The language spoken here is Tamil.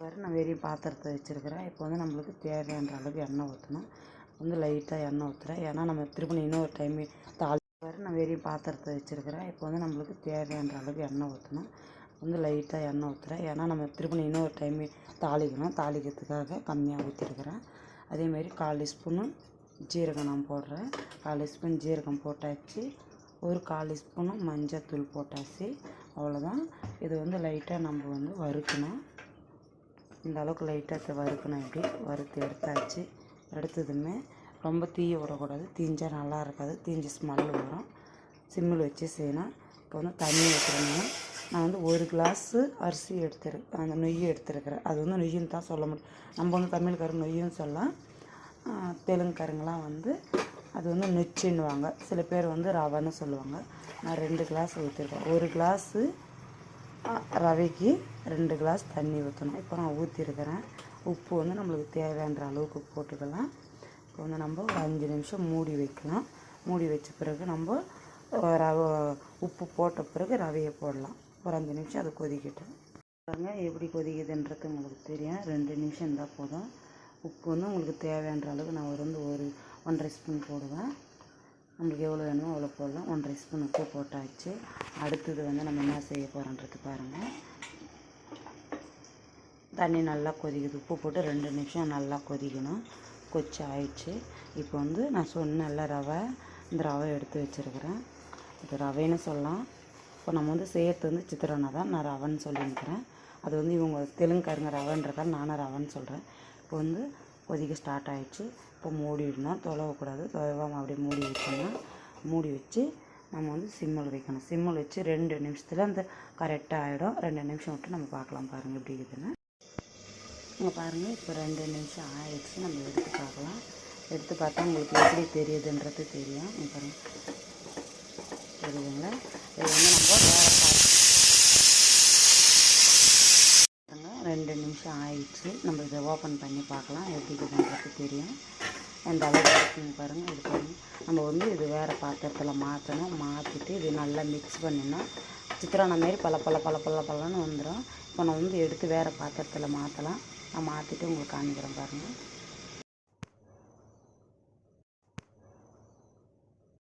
பாரு நான் வெறும் பாத்திரத்தை வச்சுருக்கிறேன். இப்போ வந்து நம்மளுக்கு தேவையான அளவுக்கு எண்ணெய் ஊற்றணும் வந்து லைட்டாக எண்ணெய் ஊற்றுறேன் ஏன்னா நம்ம திருப்பணி இன்னொரு டைம் தாளி பாரு நான் வெறும் பாத்திரத்தை வச்சுருக்கிறேன். இப்போ வந்து நம்மளுக்கு தேவையான அளவுக்கு எண்ணெய் ஊற்றணும் வந்து லைட்டாக எண்ணெய் ஊற்றுறேன் ஏன்னா நம்ம திருப்பணி இன்னொரு டைம் தாளிக்கணும். தாளிக்கிறதுக்காக கம்மியாக ஊற்றிருக்கிறேன் அதேமாரி கால் ஸ்பூனு ஜீரகம் நான் போடுறேன். கால் ஸ்பூன் ஜீரகம் போட்டாச்சு. ஒரு கால் மஞ்சள் மஞ்சத்தூள் போட்டாச்சு. அவ்வளோதான் இது வந்து லைட்டாக நம்ம வந்து வறுக்கணும். இந்த அளவுக்கு லைட்டாக வறுக்கணும் இப்படி வறுத்து எடுத்தாச்சு. எடுத்ததுமே ரொம்ப தீய விடக்கூடாது. தீஞ்சால் நல்லா இருக்காது. தீஞ்சு ஸ்மெல் வரும். சிம்மில் வச்சு செய்யணும். இப்போ வந்து தண்ணி ஊற்றுறேன்னா நான் வந்து ஒரு கிளாஸு அரிசி எடுத்துரு அந்த நொய் எடுத்துருக்கிறேன். அது வந்து நொய்யுன்னு தான் சொல்ல முடியும். நம்ம வந்து தமிழ்காரங்க நொய்யும் சொல்லலாம். தெலுங்குக்காரங்களாம் வந்து அது வந்து நொச்சின்னுவாங்க. சில பேர் வந்து ரவன்னு சொல்லுவாங்க. நான் ரெண்டு கிளாஸ் ஊற்றிருக்கேன் ஒரு கிளாஸு ரவைக்கு ரெண்டு கிளாஸ் தண்ணி ஊற்றணும் இப்போ நான் ஊற்றிருக்கிறேன் உப்பு வந்து நம்மளுக்கு தேவையான அளவுக்கு போட்டுக்கலாம். இப்போ வந்து நம்ம ஒரு அஞ்சு நிமிஷம் மூடி வைக்கலாம் மூடி வச்ச பிறகு நம்ம ரவை உப்பு போட்ட பிறகு ரவையை போடலாம். ஒரு அஞ்சு நிமிஷம் அது கொதிக்கட்டும். பாருங்க எப்படி கொதிக்குதுன்றது உங்களுக்கு தெரியும். ரெண்டு நிமிஷம் இருந்தால் போதும். உப்பு வந்து உங்களுக்கு தேவையான அளவுக்கு நான் ஒரு வந்து ஒரு ஒன்றரை ஸ்பூன் போடுவேன். நம்மளுக்கு எவ்வளோ வேணுமோ அவ்வளோ போடலாம். ஒன்றரை ஸ்பூன் உப்பு போட்டாச்சு. அடுத்தது வந்து நம்ம என்ன செய்ய போகிறோன்றது பாருங்கள் தண்ணி நல்லா கொதிக்குது. உப்பு போட்டு ரெண்டு நிமிஷம் நல்லா கொதிக்கணும். கொச்சி ஆயிடுச்சு. இப்போ வந்து நான் சொன்னேன்ல ரவை இந்த ரவை எடுத்து வச்சுருக்கிறேன். இது ரவைன்னு சொல்லலாம். இப்போ நம்ம வந்து செய்கிறது வந்து சித்திரனா தான். நான் ரவைன்னு சொல்லியிருக்கிறேன். அது வந்து இவங்க தெலுங்குக்காரங்க ரவைன்றதால நானும் ரவைன்னு சொல்கிறேன் இப்போ வந்து கொதிக்க ஸ்டார்ட் ஆகிடுச்சு இப்போ மூடிடணும். தொலவக்கூடாது தொலைவாமல் அப்படியே மூடி வச்சோம்னா மூடி வச்சு நம்ம வந்து சிம்மில் வைக்கணும். சிம்மில் வச்சு ரெண்டு நிமிஷத்தில் அந்த கரெக்டாக ஆகிடும் ரெண்டு நிமிஷம் விட்டு நம்ம பார்க்கலாம் பாருங்கள் எப்படி இருக்குதுன்னு. இங்கே பாருங்கள் இப்போ ரெண்டு நிமிஷம் ஆயிடுச்சு. நம்ம எடுத்து பார்க்கலாம். எடுத்து பார்த்தா உங்களுக்கு எப்படி தெரியுதுன்றது தெரியும். பாருங்கள் தெரியுதுங்களா இது வந்து நம்ம வேறு பாருங்க ரெண்டு நிமிஷம் ஆயிடுச்சு. நம்ம இதை ஓப்பன் பண்ணி பார்க்கலாம். எப்படி இருக்குதுன்றது தெரியும். எந்த அளவுக்கு இருக்குன்னு பாருங்கள் இது பாருங்கள் நம்ம வந்து இது வேறு பாத்திரத்தில் மாற்றணும். மாற்றிட்டு இது நல்லா மிக்ஸ் பண்ணினா சித்திரான மாரி பல பல பல பல பலன்னு வந்துடும் இப்போ நான் வந்து எடுத்து வேறு பாத்திரத்தில் மாற்றலாம் நான் மாற்றிட்டு உங்களுக்கு காமிக்கிறேன் பாருங்கள்